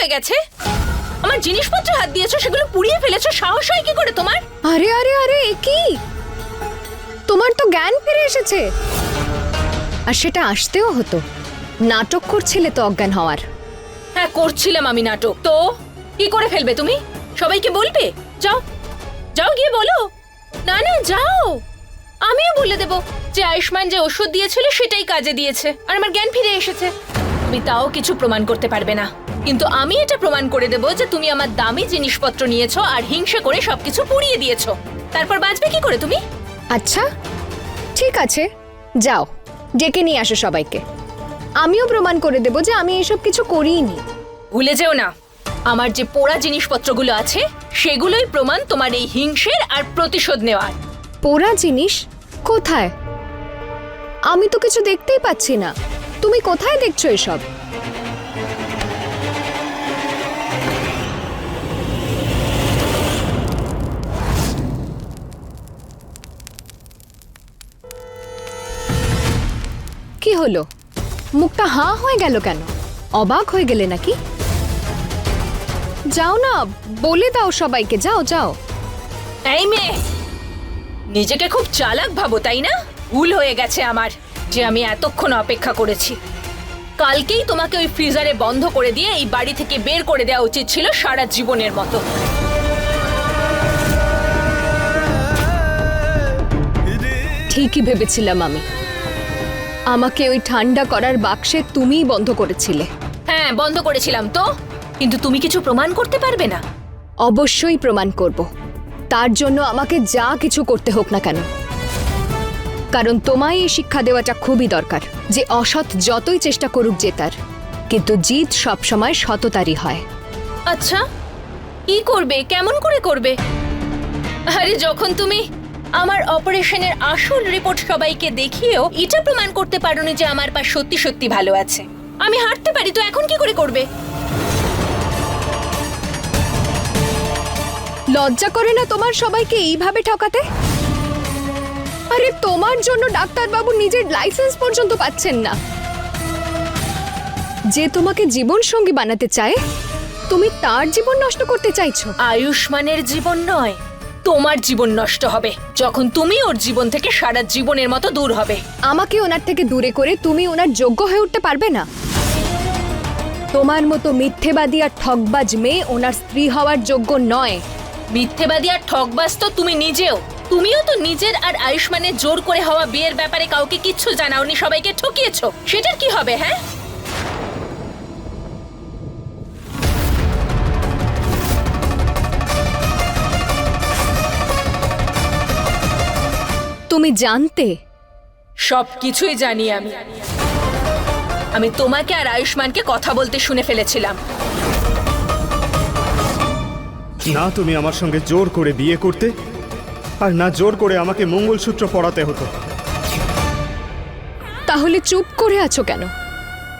হয়ে গেছে? আমার জিনিসপত্রে হাত দিয়েছ সেগুলো পুড়িয়ে ফেলেছো সাহস হয় কি করে তোমার? আরে আরে আরে এ কি? তোমার তো জ্ঞান ফিরে এসেছে। আর সেটা আসতেও হতো। নাটক করছিলে তো অজ্ঞান হওয়ার। হ্যাঁ করছিলাম আমি নাটক। তো কি করে ফেলবে তুমি? সবাইকে বলবে? যাও যাও গিয়ে বলো। না না যাও। আমিও বলে দেব যে আয়ুষ্মান যে ওষুধ দিয়েছিল সেটাই কাজে দিয়েছে। আর আমার জ্ঞান ফিরে এসেছে। তুমি তাও কিছু প্রমাণ করতে পারবে না। কিন্তু আমি এটা প্রমাণ করে দেব যে তুমি আমার দামি জিনিসপত্র নিয়েছো আর হিংসা করে সবকিছু পুড়িয়ে দিয়েছ। তারপর বাঁচবে কি করে তুমি? আচ্ছা ঠিক আছে যাও ডেকে নিয়ে আসো সবাইকে। আমিও প্রমাণ করে দেব যে আমি এসব কিছু করিনি। ভুলে যেও না আমার যে পোড়া জিনিসপত্রগুলো আছে সেগুলোই প্রমাণ তোমার এই হিংসের আর প্রতিশোধ নেওয়ার। পোড়া জিনিস কোথায়? আমি তো কিছু দেখতেই পাচ্ছি না। তুমি কোথায় দেখছ এসব? কি হলো? মুখটা হাঁ হয়ে গেল কেন? অবাক হয়ে গেলে নাকি? যাও না, বলে দাও সবাইকে, যাও যাও। নিজেকে খুব চালাক ভাবো, তাই না? ভুল হয়ে গেছে আমার। যে আমি এতক্ষণ অপেক্ষা করেছি। কালকেই তোমাকে ওই ফ্রিজারে বন্ধ করে দিয়ে এই বাড়ি থেকে বের করে দেওয়া উচিত ছিল সারা জীবনের মতো। ঠিকই ভেবেছিলাম আমি। আমাকে ওই ঠান্ডা করার বাক্সে তুমিই বন্ধ করেছিলে। হ্যাঁ বন্ধ করেছিলাম তো। কিন্তু তুমি কিছু প্রমাণ করতে পারবে না? অবশ্যই প্রমাণ করব। তার জন্য আমাকে যা কিছু করতে হোক না কেন। কারণ তোমায় এই শিক্ষা দেওয়াটা খুবই দরকার যে অসৎ যতই চেষ্টা করুক জেতার কিন্তু জিত সবসময় সততারই হয়। আচ্ছা কি করবে? কেমন করে করবে? আরে যখন তুমি আমার অপারেশনের আসল রিপোর্ট সবাইকে দেখিয়েও এটা প্রমাণ করতে পারোনি যে আমার পা সত্যি সত্যি ভালো আছে আমি হাঁটতে পারি তো এখন কি করে করবে? লজ্জা করে না তোমার সবাইকে এইভাবে ঠকাতে? আরে তোমার জন্য ডাক্তারবাবু নিজের লাইসেন্স পর্যন্ত পাচ্ছেন না। যে তোমাকে জীবন সঙ্গী বানাতে চায় তুমি তার জীবন নষ্ট করতে চাইছো। আয়ুষ্মানের জীবন নয় তোমার জীবন নষ্ট হবে যখন তুমি ওর জীবন থেকে সারা জীবনের মতো দূর হবে। আমাকে ওনার থেকে দূরে করে তুমি ওনার যোগ্য হয়ে উঠতে পারবে না। তোমার মতো মিথ্যেবাদী আর ঠকবাজ মেয়ে ওনার স্ত্রী হওয়ার যোগ্য নয়। মিথ্যেবাদী আর ঠকবাজ তো তুমি নিজেও। তুমিও তো নিজের আর আয়ুষ্মানের জোর করে হওয়া বিয়ের ব্যাপারে কাউকে কিচ্ছু জানাওনি সবাইকে ঠকিয়েছো। সেটার কি হবে হ্যাঁ? তুমি জানতে? সব কিছুই জানি আমি। আমি তোমাকে আর আয়ুষ্মানকে কথা বলতে শুনে ফেলেছিলাম। না তুমি আমার সঙ্গে জোর করে বিয়ে করতে আর না জোর করে আমাকে মঙ্গলসূত্র পরাতে হতো। তাহলে চুপ করে আছো কেন?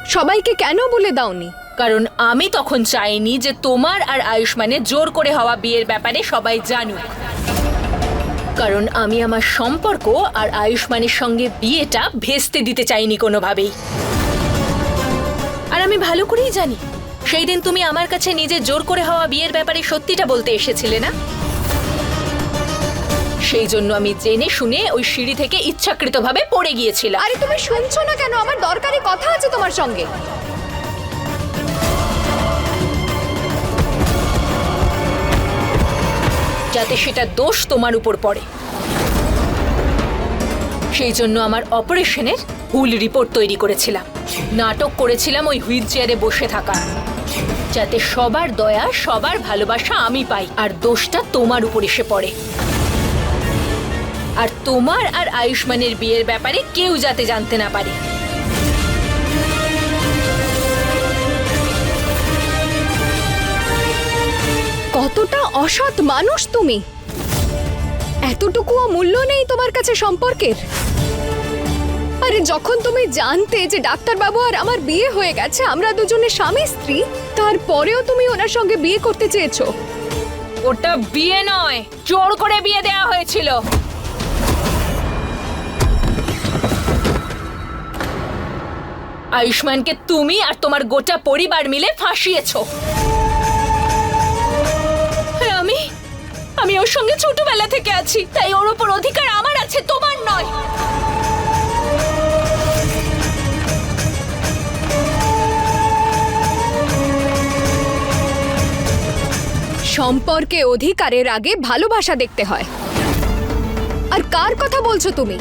সবাইকে কেন বলে দাওনি? কারণ আমি তখন চাইনি যে তোমার আর আয়ুষ্মানের জোর করে হওয়া বিয়ের ব্যাপারে সবাই জানুক। কারণ আমি আমার সম্পর্ক আর আয়ুষ্মানের সঙ্গে বিয়েটা ভেস্তে দিতে চাইনি কোনোভাবেই। আর আমি ভালো করেই জানি। সেই দিন তুমি আমার কাছে নিজে জোর করে হওয়া বিয়ের ব্যাপারে সত্যিটা বলতে এসেছিলে না? সেই জন্য আমি জেনে শুনে ওই সিঁড়ি থেকে ইচ্ছাকৃতভাবে পড়ে গিয়েছিলাম। আরে তুমি শুনছো না কেন? আমার দরকারি কথা আছে তোমার সঙ্গে। যাতে সেটা দোষ তোমার উপর পড়ে। সেই জন্য আমার অপারেশনের ভুল রিপোর্ট তৈরি করেছিলাম। নাটক করেছিলাম ওই হুইল চেয়ারে বসে থাকা। যাতে সবার দয়া সবার ভালোবাসা আমি পাই আর দোষটা তোমার উপর এসে পড়ে। আর তোমার আর আয়ুষ্মানের বিয়ের ব্যাপারে কেউ যাতে জানতে না পারে। কতটা অসৎ মানুষ তুমি। এতটুকুও মূল্য নেই তোমার কাছে সম্পর্কের। আরে যখন তুমি জানতে যে ডাক্তারবাবু আর আমার বিয়ে হয়ে গেছে আমরা দুজনে স্বামী স্ত্রী তারপরেও তুমি ওনার সঙ্গে বিয়ে করতে চেয়েছো। ওটা বিয়ে নয় জোর করে বিয়ে দেওয়া হয়েছিল। আয়ুষ্মানকে তুমি আর তোমার গোটা পরিবার মিলে ফাঁসিয়েছ। আমি আমি ওর সঙ্গে ছোটবেলা থেকে আছি, তাই ওর ওপর অধিকার আমার আছে, তোমার নয়। সম্পর্কে অধিকারের আগে ভালোবাসা দেখতে হয়। আর কার কথা বলছো তুমি?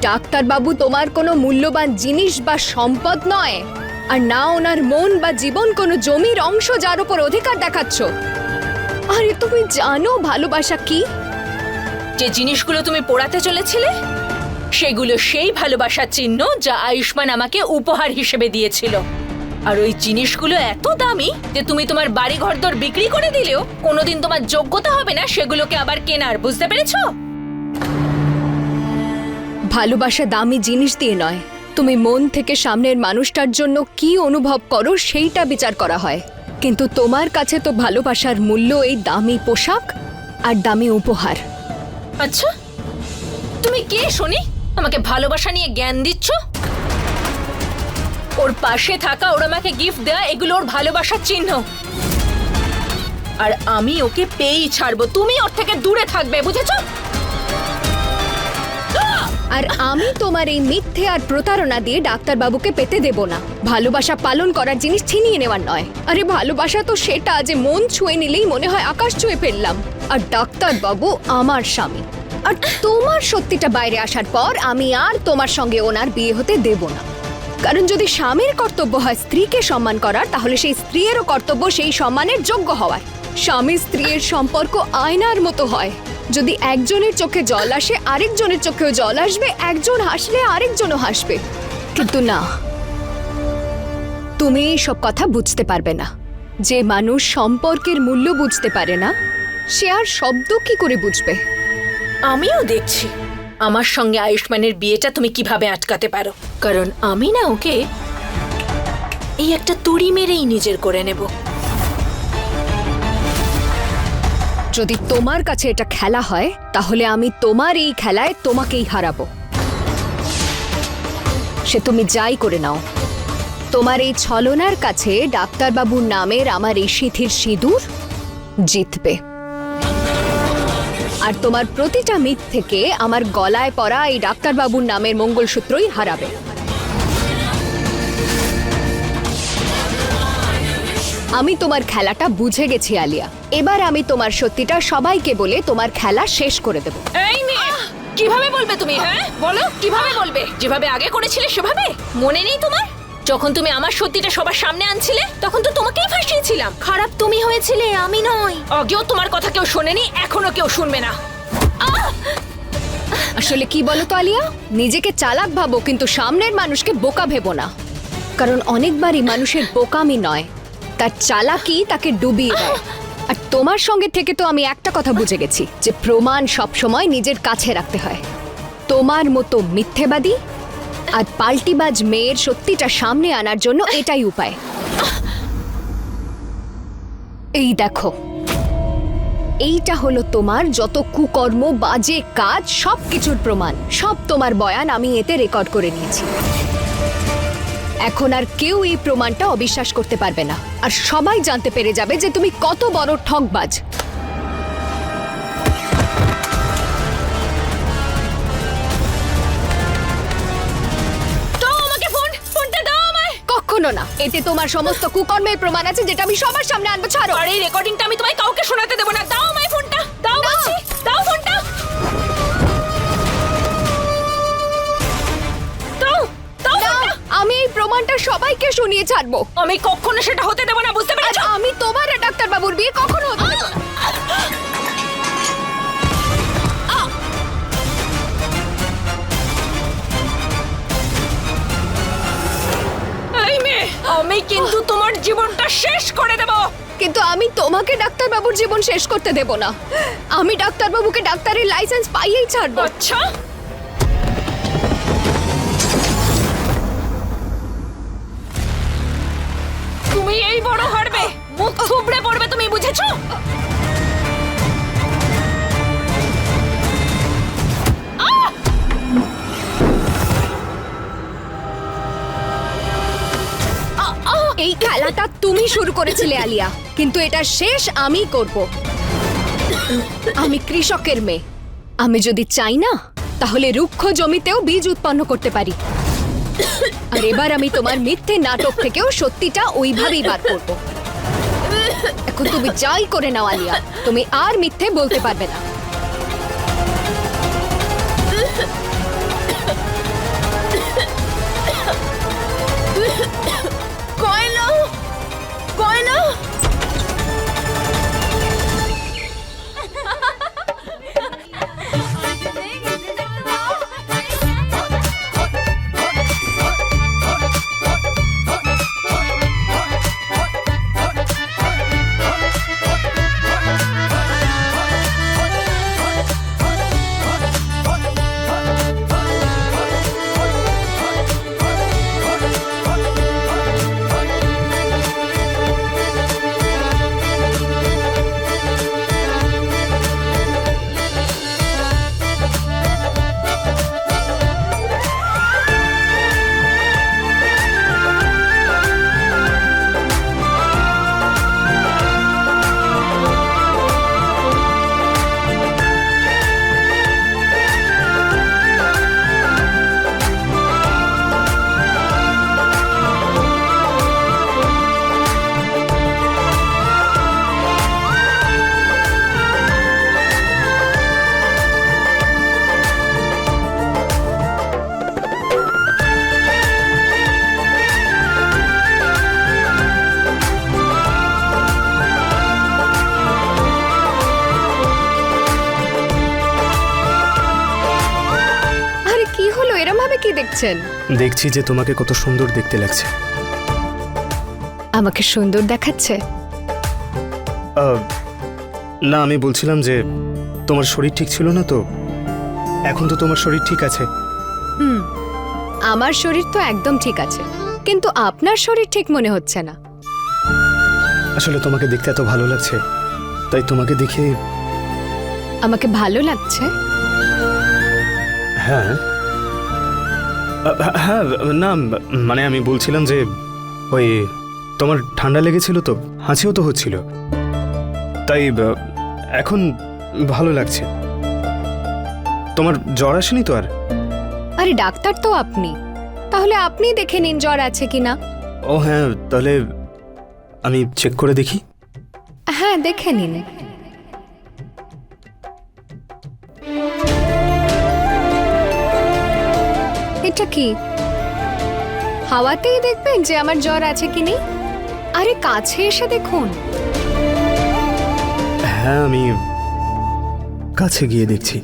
ডাক্তারবাবু তোমার কোনো মূল্যবান জিনিস বা সম্পদ নয়। আর না ওনার মন বা জীবন কোনো জমির অংশ যার উপর অধিকার দেখাচ্ছ। আরে তুমি জানো ভালোবাসা কি? যে জিনিসগুলো তুমি পোড়াতে চলেছিলে, সেগুলো সেই ভালোবাসার চিহ্ন যা আয়ুষ্মান আমাকে উপহার হিসেবে দিয়েছিল। আর ওই জিনিসগুলো এত দামি যে তুমি তোমার বাড়ি ঘরদর বিক্রি করে দিলেও কোনোদিন তোমার যোগ্যতা হবে না সেগুলোকে আবার কেনার, বুঝতে পেরেছ? ভালোবাসা দামি জিনিস দিয়ে নয়। তুমি মন থেকে সামনের মানুষটার জন্য কি অনুভব করো সেইটা বিচার করা হয়। কিন্তু তোমার কাছে তো ভালোবাসার মূল্য এই দামি পোশাক আর দামি উপহার। আচ্ছা তুমি কে শুনি আমাকে ভালোবাসা নিয়ে জ্ঞান দিচ্ছ? ওর পাশে থাকা, ওর আমাকে গিফট দেয়া, এগুলো ওর ভালোবাসার চিহ্ন। আর আমি ওকে পেয়েই ছাড়বো। তুমি ওর থেকে দূরে থাকবে, বুঝেছ? আর আমি তোমার এই মিথ্যে আর প্রতারণা দিয়ে ডাক্তারবাবুকে পেতে দেব না। ভালোবাসা পালন করার জিনিস ছিনিয়ে নেওয়ার নয়। আরে ভালোবাসা তো সেটা যে মন ছুঁয়ে নিলেই মনে হয় আকাশ ছুঁয়ে ফেললাম। আর ডাক্তারবাবু আমার স্বামী। আর তোমার সত্যিটা বাইরে আসার পর আমি আর তোমার সঙ্গে ওনার বিয়ে হতে দেব না। কারণ যদি স্বামীর কর্তব্য হয় স্ত্রীকে সম্মান করার, তাহলে সেই স্ত্রীরও কর্তব্য সেই সম্মানের যোগ্য হওয়ার। স্বামী স্ত্রীর সম্পর্ক আয়নার মতো হয়। যদি একজনের চোখে জল আসে, আরেকজনের চোখেও জল আসবে। একজন হাসলে আরেকজনও হাসবে। কিন্তু না, তুমি সব কথা বুঝতে পারবে না। যে মানুষ সম্পর্কের মূল্য বুঝতে পারে না, সে আর শব্দ কি করে বুঝবে? আমিও দেখছি। আমার সঙ্গে আয়ুষ্মানের বিয়েটা তুমি কীভাবে আটকাতে পারো? কারণ আমি না ওকে এই একটা তুড়ি মেরেই নিজের করে নেব। যদি তোমার কাছে এটা খেলা হয়, তাহলে আমি তোমার এই খেলায় তোমাকেই হারাবো। সে তুমি যাই করে নাও। তোমার এই ছলনার কাছে ডাক্তারবাবুর নামের আমার এই সিথির সিঁদুর জিতবে। আর তোমার প্রতিটা মিথ থেকে আমার গলায় পড়া এই ডাক্তারবাবুর নামের মঙ্গলসূত্রই হারাবে। আমি তোমার খেলাটা বুঝে গেছি আলিয়া। এবার আমি তোমার সত্যিটা সবাইকে বলে তোমার খেলা শেষ করে দেব। এই মেয়ে কীভাবে বলবে তুমি? হ্যাঁ? বলো কীভাবে বলবে? যেভাবে আগে করেছিলে সেভাবে? মনে নেই তোমার? যখন তুমি আমার সত্যিটা সবার সামনে আনছিলে তখন তো তোমাকেই ফাঁসিয়েছিলাম। খারাপ তুমি হয়েছিলে আমি নয় আগেও তোমার কথা কেউ শোনেনি এখনও কেউ শুনবে না। আসলে কি বলো তো আলিয়া? নিজেকে চালাক ভাবো কিন্তু সামনের মানুষকে বোকা ভেবো না। কারণ অনেকবারই মানুষের বোকামি নয়। তার চালাকি তাকে ডুবিয়ে দেয়। আর তোমার সঙ্গে থেকে তো আমি একটা কথা বুঝে গেছি, যে প্রমাণ সবসময় নিজের কাছে রাখতে হয়। তোমার মতো মিথ্যেবাদী আর পাল্টিবাজ মেয়ের সত্যিটা সামনে আনার জন্য এটাই উপায়। এই দেখো। এইটা হলো তোমার যত কুকর্ম, বাজে কাজ সব কিছুর প্রমাণ। সব তোমার বয়ান আমি এতে রেকর্ড করে নিয়েছি। এখন আর কেউ এই প্রমাণটা অবিশ্বাস করতে পারবে না। আর সবাই জানতে পেরে যাবে যে তুমি কত বড় ঠকবাজ। কখনো না। এতে তোমার সমস্ত কুকর্মের প্রমাণ আছে যেটা আমি সবার সামনে আনব। ছাড়ো। আর এই রেকর্ডিংটা আমি তোমায় কাউকে শোনাতে দেবো না। দাও প্রমাণটা সবাইকে শুনিয়ে ছাড়বো। আমি কখনো সেটা হতে দেবো না বুঝতে পেরেছ? আমি তোমার আর ডাক্তারবাবুর বিয়ে কখনো হতে দেব না। এই মেয়ে আমি কিন্তু তোমার জীবনটা শেষ করে দেব। কিন্তু আমি তোমাকে ডাক্তারবাবুর জীবন শেষ করতে দেব না। আমি ডাক্তারবাবুকে ডাক্তারের লাইসেন্স পাইয়েই ছাড়বো। আচ্ছা। তুমি এই বড় হারবে। মুখ থুবড়ে পড়বে, তুমি বুঝেছ? এই খেলাটা তুমি শুরু করেছিলে, আলিয়া। কিন্তু এটা শেষ আমি করব। আমি কৃষকের মেয়ে। আমি যদি চাই না, তাহলে রুক্ষ জমিতেও বীজ উৎপন্ন করতে পারি। আর এবার আমি তোমার মিথ্যে নাটক থেকেও সত্যিটা ওইভাবেই বার করব। এখন তুমি যাই করে নাও, আলিয়া। তুমি আর মিথ্যে বলতে পারবে না। দেখছেন? দেখছি যে তোমাকে কত সুন্দর দেখতে লাগছে। আমাকে সুন্দর দেখাচ্ছে? না আমি বলছিলাম যে তোমার শরীর ঠিক ছিল না তো। এখন তো তোমার শরীর ঠিক আছে। হুম আমার শরীর তো একদম ঠিক আছে কিন্তু আপনার শরীর ঠিক মনে হচ্ছে না। আসলে তোমাকে দেখতে এত ভালো লাগছে তাই তোমাকে দেখে আমাকে ভালো লাগছে? হ্যাঁ। হ্যাঁ না মানে আমি বলছিলাম যে ওই তোমার ঠান্ডা লেগেছিল তো হাঁচিও তো হচ্ছিল। তাই এখন ভালো লাগছে। তোমার জ্বর আসেনি তো আর? আরে ডাক্তার তো আপনি। তাহলে আপনি দেখে নিন জ্বর আছে কিনা। ও হ্যাঁ তাহলে আমি চেক করে দেখি। হ্যাঁ দেখে নিন। এটা কি? হাওয়াতেই দেখবেন যে আমার জ্বর আছে কি নেই? আরে কাছে এসে দেখুন। হ্যাঁ আমি কাছে গিয়ে দেখছি।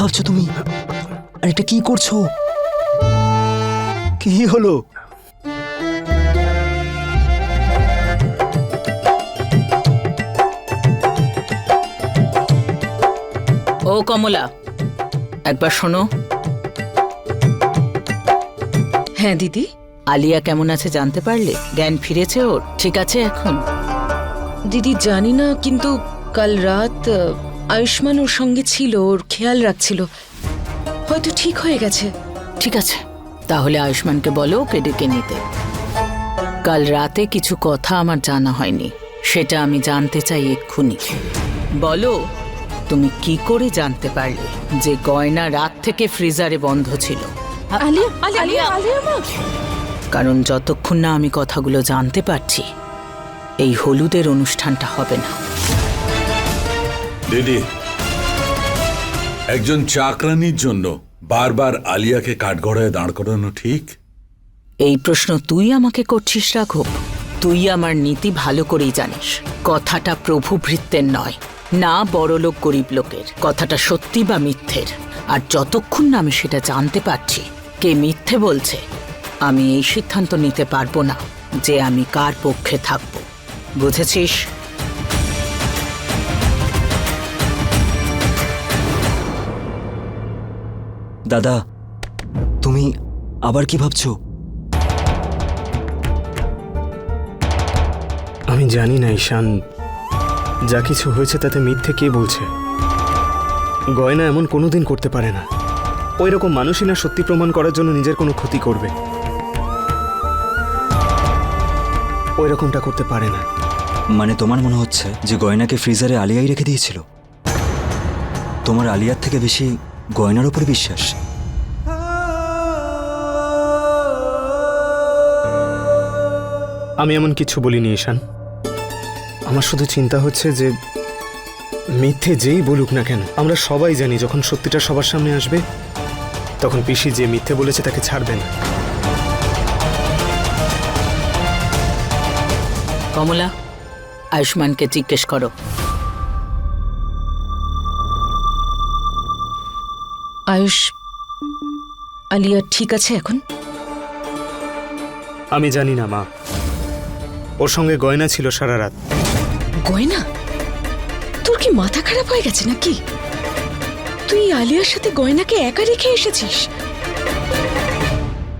ভাবছ তুমি? আর এটা কি করছ? কি হলো? ও কমলা একবার শোনো। হ্যাঁ দিদি। আলিয়া কেমন আছে জানতে পারলে? জ্ঞান ফিরেছে ওর। ঠিক আছে এখন। দিদি জানি না কিন্তু কাল রাত আয়ুষ্মান ওর সঙ্গে ছিল ওর খেয়াল রাখছিল। হয়তো ঠিক হয়ে গেছে। ঠিক আছে। তাহলে আয়ুষ্মানকে বলো ওকে ডেকে নিতে। কাল রাতে কিছু কথা আমার জানা হয়নি। সেটা আমি জানতে চাই এক্ষুনি। বলো তুমি কি করে জানতে পারলে যে গয়না রাত থেকে ফ্রিজারে বন্ধ ছিল? কারণ যতক্ষণ না আমি কথাগুলো জানতে পারছি এই হলুদের অনুষ্ঠানটা হবে না। দিদি, একজন চাকরানির জন্য বারবার আলিয়াকে কাঠগড়ায় দাঁড় করানো ঠিক? এই প্রশ্ন তুই আমাকে করছিস, রাঘব। তুই আমার নীতি ভালো করেই জানিস। কথাটা প্রভু ভৃত্যের নয়, না বড় লোক গরিব লোকের। কথাটা সত্যি বা মিথ্যের? আর যতক্ষণ না আমি সেটা জানতে পারছি, কে মিথ্যে বলছে, আমি এই সিদ্ধান্ত নিতে পারব না যে আমি কার পক্ষে থাকব। বুঝেছিস? দাদা তুমি আবার কি ভাবছ? আমি জানি না ঈশান। যা কিছু হয়েছে তাতে মিথ্যে কে বলছে? গয়না এমন কোনোদিন করতে পারে না। ওই রকম মানুষই না সত্যি প্রমাণ করার জন্য নিজের কোনো ক্ষতি করবে। ওই রকমটা করতে পারে না। মানে তোমার মনে হচ্ছে যে গয়নাকে ফ্রিজারে আলিয়াই রেখে দিয়েছিল? তোমার আলিয়ার থেকে বেশি গয়নার উপর বিশ্বাস। আমি এমন কিছু বলিনি ঈশান। আমার শুধু চিন্তা হচ্ছে যে মিথ্যে যেই বলুক না কেন আমরা সবাই জানি যখন সত্যিটা সবার সামনে আসবে তখন পিসি যে মিথ্যে বলেছে তাকে ছাড়বে না। কমলা আয়ুষ্মানকে জিজ্ঞেস করো। আয়ুষ আলিয়া ঠিক আছে এখন? আমি জানি না মা। ওর সঙ্গে গয়না ছিল সারা রাত। গয়না? তোর কি মাথা খারাপ হয়ে গেছে নাকি? তুই আলিয়ার সাথে গয়নাকে একা রেখে এসেছিস?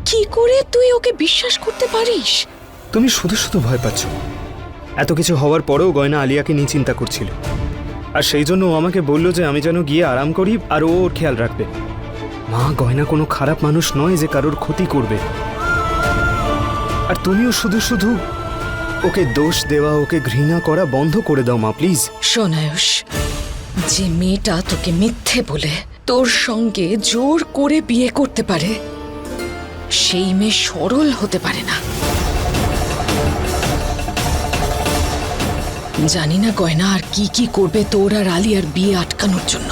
কি করে তুই ওকে বিশ্বাস করতে পারিস? তুমি শুধু শুধু ভয় পাচ্ছ। এত কিছু হওয়ার পরেও গয়না আলিয়াকে নিয়ে চিন্তা করছিল। আর সেই জন্য ও আমাকে বলল যে আমি যেন গিয়ে আরাম করি আর ও ওর খেয়াল রাখবে। মা, গয়না কোনো খারাপ মানুষ নয় যে কারোর ক্ষতি করবে। আর তুমিও শুধু শুধু ওকে দোষ দেওয়া, ওকে ঘৃণা করা বন্ধ করে দাও মা, প্লিজ। শোন, আয়ুষ, যে মেয়েটা তোকে মিথ্যে বলে তোর সঙ্গে জোর করে বিয়ে করতে পারে, সেই মেয়ে সরল হতে পারে না। জানি না গয়না আর কি কি করবে তোর আর আলিয়ার বিয়ে আটকানোর জন্য।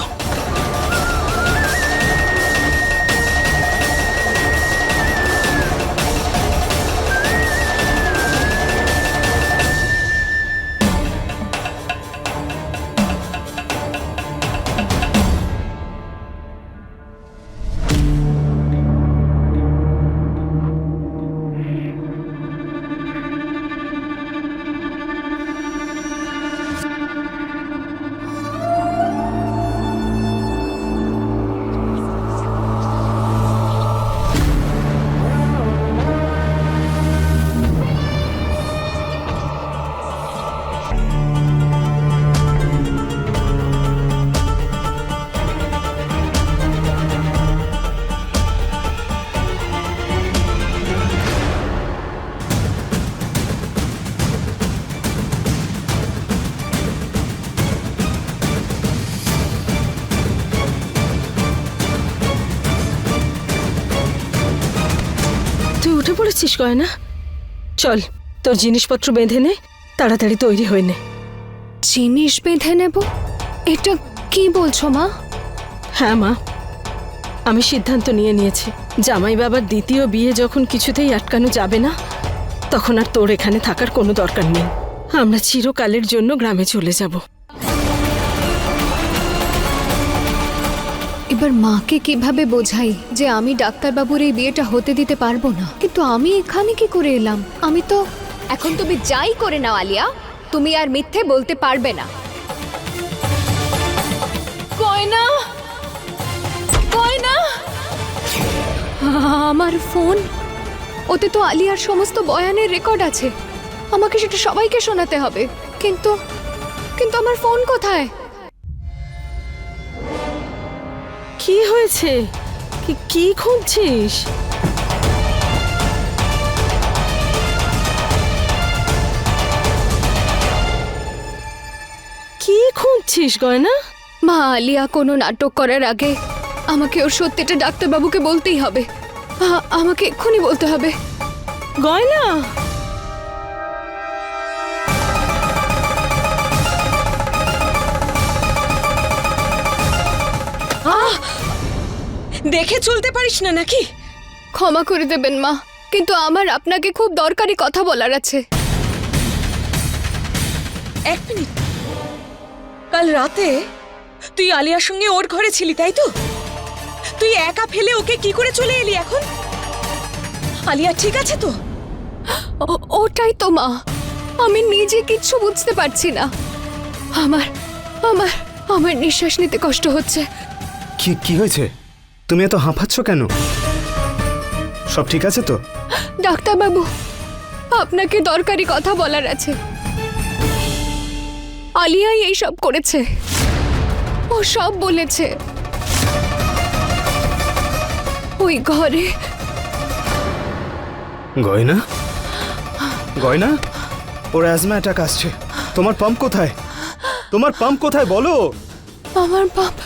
পড়েছিস গয়না? চল তোর জিনিসপত্র বেঁধে নে তাড়াতাড়ি তৈরি হয়ে নে। জিনিস বেঁধে নেব? এটা কি বলছো মা? হ্যাঁ মা। আমি সিদ্ধান্ত নিয়ে নিয়েছি। জামাই বাবার দ্বিতীয় বিয়ে যখন কিছুতেই আটকানো যাবে না তখন আর তোর এখানে থাকার কোনো দরকার নেই। আমরা চিরকালের জন্য গ্রামে চলে যাব। এবার মাকে কীভাবে বোঝাই যে আমি ডাক্তারবাবুর এই বিয়েটা হতে দিতে পারব না? কিন্তু আমি এখানে কি করে এলাম? আমি তো এখন তুমি যাই করে নাও, আলিয়া। তুমি আর মিথ্যে বলতে পারবে না। আমার ফোন। ওতে তো আলিয়ার সমস্ত বয়ানের রেকর্ড আছে। আমাকে সেটা সবাইকে শোনাতে হবে। কিন্তু কিন্তু আমার ফোন কোথায়? কি হয়েছে? কি কি খুঁজছিস? কি খুঁজছিস গয়না? মা আলিয়া কোনো নাটক করার আগে আমাকে ওর সত্যিটা ডাক্তারবাবুকে বলতেই হবে। আমাকে এক্ষুনি বলতে হবে। গয়না! দেখে চলতে পারিস না নাকি? ক্ষমা করে দেবেন মা। কিন্তু আমার আপনাকে খুব দরকারি কথা বলার আছে। এক মিনিট। কাল রাতে তুই আলিয়ার সঙ্গে ওর ঘরে ছিলি তাই তো? তুই একা ফেলে ওকে কি করে চলে এলি এখন? আলিয়া ঠিক আছে তো? ও- ওটাই তো মা। আমি নিজে কিচ্ছু বুঝতে পারছি না। আমার আমার আমার নিঃশ্বাস নিতে কষ্ট হচ্ছে। কি কি হয়েছে? তুমি এত হাঁপাচ্ছ কেন? সব ঠিক আছে তো? ডাক্তারবাবু আপনাকে দরকারি কথা বলার আছে। আলিয়াই এই সব করেছে। ও সব বলেছে। ওই ঘরে। গয়না? গয়না? ওর অ্যাজমা অ্যাটাক আসছে। তোমার পাম্প কোথায়? তোমার পাম্প কোথায় বলো? আমার বাপ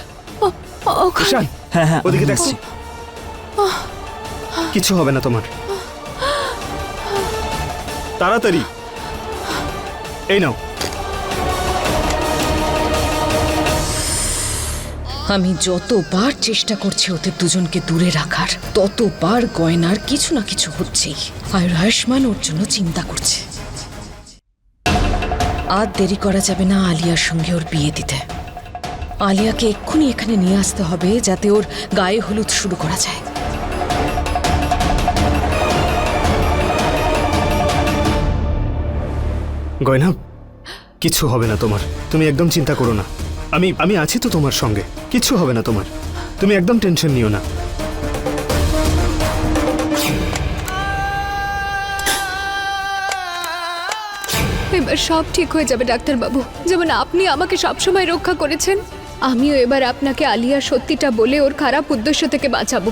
ওখানে। হ্যাঁ হ্যাঁ ওদিকে দেখছি। কিছু হবে না তোমার। তাড়াতাড়ি। এই নাও। আমি যতবার চেষ্টা করছি ওদের দুজনকে দূরে রাখার ততবার গয়নার কিছু না কিছু হচ্ছেই আর আয়ুষ্মান ওর জন্য চিন্তা করছে। আর দেরি করা যাবে না আলিয়ার সঙ্গে ওর বিয়ে দিতে। আলিয়াকে এক্ষুনি এখানে নিয়ে আসতে হবে যাতে ওর গায়ে হলুদ শুরু করা যায়। গয়না কিছু হবে না তোমার। তুমি একদম চিন্তা করো না। আমি আমি আছি তো তোমার সঙ্গে। কিছু হবে না তোমার। তুমি একদম টেনশন নিও না। এবার সব ঠিক হয়ে যাবে ডাক্তারবাবু। যেমন আপনি আমাকে সবসময় রক্ষা করেছেন। আমিও এবার আপনাকে আলিয়া সত্যিটা বলে ওর খারাপ উদ্দেশ্য থেকে বাঁচাবো।